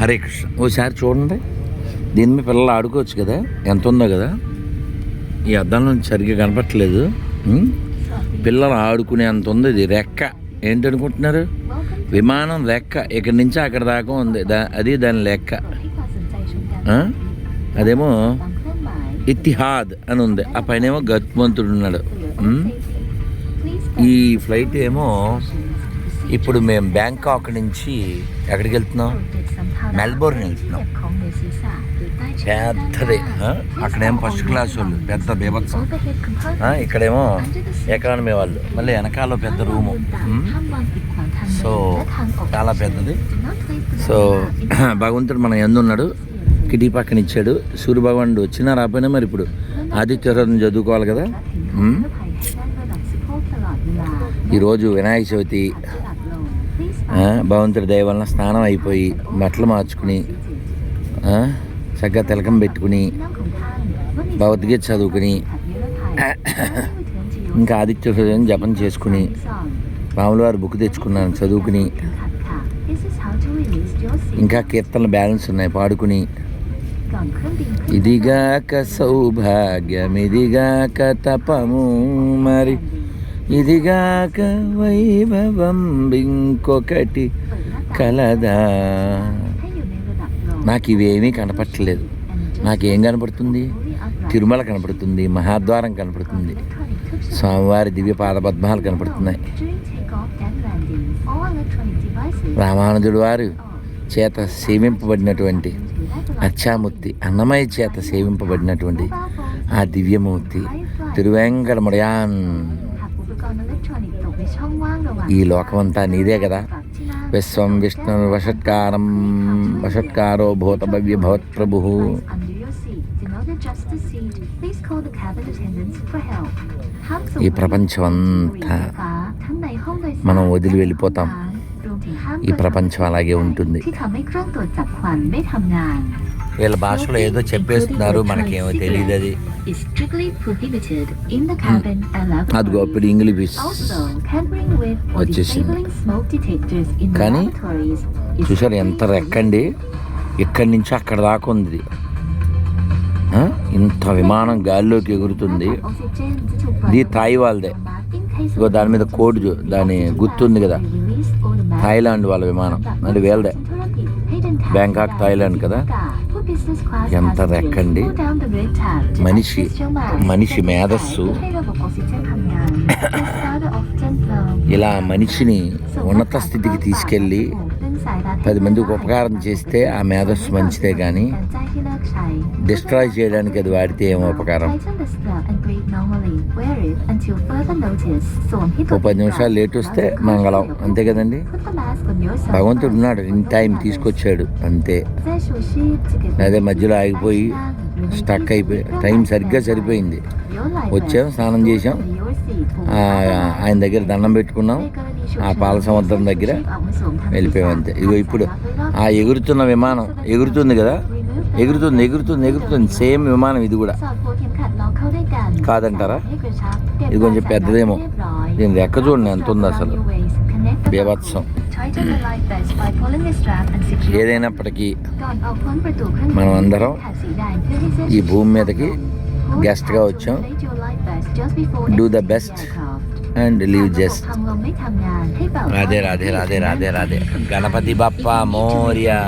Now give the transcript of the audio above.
హరే కృష్ణ. ఓసారి చూడండి. దీని మీద పిల్లలు ఆడుకోవచ్చు కదా? ఎంత ఉందో కదా? ఈ అద్దం సరిగ్గా కనపట్లేదు పిల్లలు ఆడుకునే అంత ఉంది ఇది. రెక్క. ఏంటనుకుంటున్నారు విమానం రెక్క. ఇక్కడి నుంచి అక్కడ దాకా ఉంది. దా అది దాని లెక్క. అదేమో ఇతిహాద్ అని ఉంది. ఆ పైన ఏమో గత్మంతుడు ఉన్నాడు ఈ ఫ్లైట్ ఏమో ఇప్పుడు మేము బ్యాంకాక్ నుంచి ఎక్కడికి వెళ్తున్నాం మెల్బోర్న్ వెళ్తున్నాం. పెద్దది అక్కడేమో ఫస్ట్ క్లాస్ వాళ్ళు పెద్ద బీభత్సం. ఇక్కడేమో ఎకానమీ వాళ్ళు. మళ్ళీ వెనకాల పెద్ద రూము. సో చాలా పెద్దది. సో భగవంతుడు మన ఎందున్నాడు కిటి పక్కన ఇచ్చాడు. సూర్య భగవానుడు వచ్చినా రాపోయినా మరి ఇప్పుడు ఆదిత్య చదువుకోవాలి కదా. ఈరోజు వినాయక చవితి. భగవంతుడి దయ వలన స్నానం అయిపోయి బట్టలు మార్చుకుని చక్కగా తిలకం పెట్టుకుని భగవద్గీత చదువుకుని ఇంకా ఆదిత్య హృదయం జపం చేసుకుని రాములవారి బుక్ తెచ్చుకున్నాను చదువుకుని ఇంకా కీర్తనలు బ్యాలెన్స్ ఉన్నాయి పాడుకుని. ఇదిగాక సౌభాగ్యం ఇదిగాక తపము మరి ఇదిగాక వైభవం ఇంకొకటి కలదా. నాకు ఇవేమీ కనపట్టలేదు. నాకేం కనపడుతుంది? తిరుమల కనపడుతుంది మహాద్వారం కనపడుతుంది స్వామివారి దివ్య పాదపద్మాలు కనపడుతున్నాయి. రామానుజుడు వారు చేత సేవింపబడినటువంటి అచ్చామూర్తి అన్నమయ్య చేత సేవింపబడినటువంటి ఆ దివ్యమూర్తి తిరువేంకటముడయాన్ ఈ లోకమంతా నీదే కదా. విశ్వం విష్ణు వషట్కారం వషట్కారో భూత భవ్య భవత్ ప్రభు ఈ ప్రపంచం అంతా మనం వదిలి వెళ్ళిపోతాం. ఈ ప్రపంచం అలాగే ఉంటుంది. వీళ్ళ భాషలో ఏదో చెప్పేస్తున్నారు మనకేమో తెలియదు అది. అదిగో ఇప్పుడు ఇంగ్లీష్ వచ్చేసింది. కానీ చూసారు ఎంత రెక్కండి? ఇక్కడి నుంచి అక్కడ దాకా ఉంది ఇంత విమానం గాల్లోకి ఎగురుతుంది. ఇది తాయి వాళ్ళదే ఇగో దాని మీద కోడ్ దాని గుర్తుంది కదా. థాయిలాండ్ వాళ్ళ విమానం. మరి వీళ్ళదే. బ్యాంకాక్ థాయిలాండ్ కదా. ఎంత రెక్కండి? మనిషి మనిషి మేధస్సు. ఇలా మనిషిని ఉన్నత స్థితికి తీసుకెళ్ళి పది మందికి ఉపకారం చేస్తే ఆ మేధస్సు మంచిదే కానీ డిస్ట్రాయ్ చేయడానికి అది వాడితే ఏమో ఉపకారం? ఓ పది నిమిషాలు లేట్ వస్తే మంగళం. అంతే కదండి? భగవంతుడు ఉన్నాడు. ఇన్ టైం తీసుకొచ్చాడు. అంతే. అదే మధ్యలో ఆగిపోయి స్టక్ అయిపోయి టైం సరిగ్గా సరిపోయింది. వచ్చాం స్నానం చేసాం ఆయన దగ్గర దండం పెట్టుకున్నాం. ఆ పాల సముద్రం దగ్గర వెళ్ళిపోయామంతే. ఇదిగో ఇగో ఇప్పుడు ఆ ఎగురుతున్న విమానం ఎగురుతుంది కదా? ఎగురుతుంది ఎగురుతుంది ఎగురుతుంది. సేమ్ విమానం ఇది కూడా. కాదంటారా? ఇది కొంచెం పెద్దదేమో. దీని రెక్క చూడండి ఎంత ఉంది అసలు. బీభత్సం. ఏదైనప్పటికీ మనం అందరం ఈ భూమి మీదకి గెస్ట్గా వచ్చాం. Do the best and you just Radhe Radhe Radhe Radhe Radhe. Ganapati Bappa Moria.